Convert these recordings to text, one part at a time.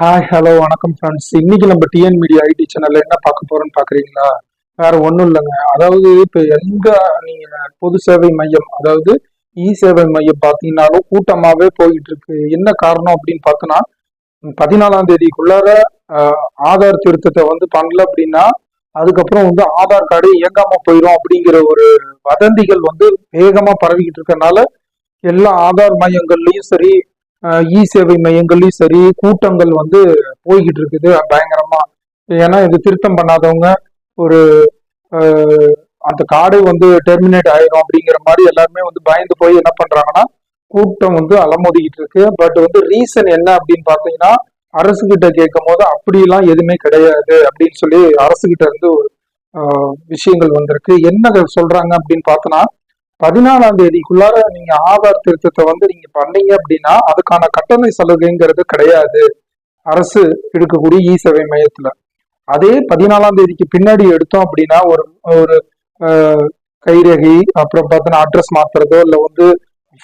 Hi hello வணக்கம் friends இன்னைக்கு நம்ம டிஎன் மீடியா ஐடி சேனல்ல என்ன பார்க்க போறோம்னு பாக்குறீங்களா வேற ஒன்றும் இல்லைங்க. அதாவது இப்போ எங்க நீங்க பொது சேவை மையம் அதாவது இ சேவை மையம் பார்த்தீங்கன்னாலும் கூட்டமாவே போயிட்டு இருக்கு என்ன காரணம் அப்படின்னு பார்த்தோன்னா பதினாலாம் தேதிக்குள்ளார ஆதார் திருத்தத்தை வந்து பண்ணல அப்படின்னா அதுக்கப்புறம் வந்து ஆதார் கார்டு இயங்காம போயிடும் அப்படிங்கிற ஒரு வதந்திகள் வந்து வேகமா பரவிக்கிட்டு இருக்கனால எல்லா ஆதார் மையங்கள்லயும் சரி இ சேவை மையங்கள்லயும் சரி கூட்டங்கள் வந்து போய்கிட்டு இருக்குது பயங்கரமா. ஏன்னா இது திருத்தம் பண்ணாதவங்க ஒரு அந்த கார்டு வந்து டெர்மினேட் ஆயிரும் அப்படிங்கிற மாதிரி எல்லாருமே வந்து பயந்து போய் என்ன பண்றாங்கன்னா கூட்டம் வந்து அலமோதிக்கிட்டு இருக்கு. பட் வந்து ரீசன் என்ன அப்படின்னு பார்த்தீங்கன்னா அரசு கிட்ட கேட்கும் போது அப்படிலாம் எதுவுமே கிடையாது அப்படின்னு சொல்லி அரசு கிட்ட இருந்து ஒரு விஷயங்கள் வந்திருக்கு. என்ன சொல்றாங்க அப்படின்னு பார்த்தோன்னா பதினாலாம் தேதிக்குள்ளார நீங்க ஆதார் திருத்தத்தை வந்து நீங்க பண்ணீங்க அப்படின்னா அதுக்கான கட்டண சலுகைங்கிறது கிடையாது. அரசு எடுக்கக்கூடிய இ சேவை மையத்துல. அதே பதினாலாம் தேதிக்கு பின்னாடி எடுத்தோம் அப்படின்னா ஒரு ஒரு ஆஹ், கைரேகை அப்புறம் பார்த்தோன்னா அட்ரஸ் மாத்துறதோ இல்லை வந்து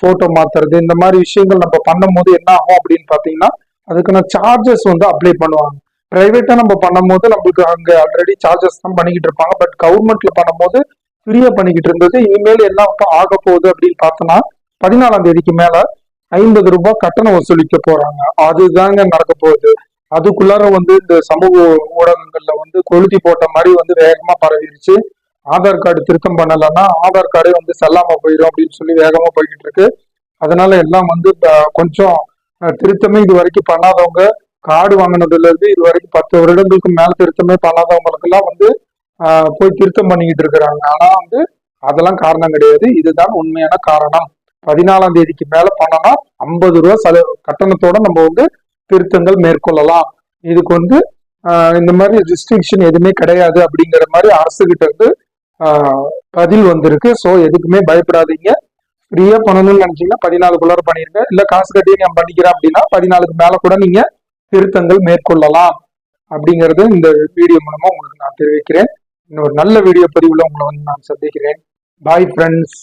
போட்டோ மாத்துறது இந்த மாதிரி விஷயங்கள் நம்ம பண்ணும்போது என்ன ஆகும் அப்படின்னு பார்த்தீங்கன்னா அதுக்கான சார்ஜஸ் வந்து அப்ளை பண்ணுவாங்க. பிரைவேட்டா நம்ம பண்ணும்போது நம்மளுக்கு அங்க ஆல்ரெடி சார்ஜஸ் தான் பண்ணிக்கிட்டு இருப்பாங்க. பட் கவர்மெண்ட்ல பண்ணும்போது ஃப்ரீயா பண்ணிக்கிட்டு இருந்தது. இனிமேல் என்ன ஆக போகுது அப்படின்னு பார்த்தோன்னா பதினாலாம் தேதிக்கு மேல ஐம்பது ரூபாய் கட்டணம் வசூலிக்க போறாங்க. அதுதாங்க நடக்க போகுது. அதுக்குள்ளார வந்து இந்த சமூக ஊடகங்கள்ல வந்து கொளுத்தி போட்ட மாதிரி வந்து வேகமா பரவிடுச்சு ஆதார் கார்டு திருத்தம் பண்ணலைன்னா ஆதார் கார்டே வந்து செல்லாம போயிடும் அப்படின்னு சொல்லி வேகமா போய்கிட்டு இருக்கு. அதனால எல்லாம் வந்து கொஞ்சம் திருத்தமே இது வரைக்கும் பண்ணாதவங்க கார்டு வாங்கினதுல இருந்து இது வரைக்கும் பத்து வருடங்களுக்கு மேல திருத்தமே பண்ணாதவங்களுக்கு எல்லாம் வந்து போய் திருத்தம் பண்ணிக்கிட்டு இருக்கிறாங்க. ஆனா வந்து அதெல்லாம் காரணம் கிடையாது. இதுதான் உண்மையான காரணம். பதினாலாம் தேதிக்கு மேல பண்ணனா ஐம்பது ரூபா செல கட்டணத்தோட நம்ம வந்து திருத்தங்கள் மேற்கொள்ளலாம். இதுக்கு வந்து இந்த மாதிரி ரிஸ்ட்ரிக்ஷன் எதுவுமே கிடையாது அப்படிங்கிற மாதிரி அரசு கிட்ட இருந்து பதில் வந்திருக்கு. ஸோ எதுக்குமே பயப்படாதீங்க. ஃப்ரீயா பண்ணணும்னு நினைச்சீங்கன்னா பதினாலுக்குள்ளார பண்ணிருங்க. இல்ல காசு கட்டி நான் பண்ணிக்கிறேன் அப்படின்னா பதினாலுக்கு மேல கூட நீங்க திருத்தங்கள் மேற்கொள்ளலாம். அப்படிங்கறது இந்த வீடியோ மூலமா உங்களுக்கு நான் தெரிவிக்கிறேன். இன்னொரு நல்ல வீடியோ பதிவுல உங்களை வந்து நான் சந்திக்கிறேன். Bye friends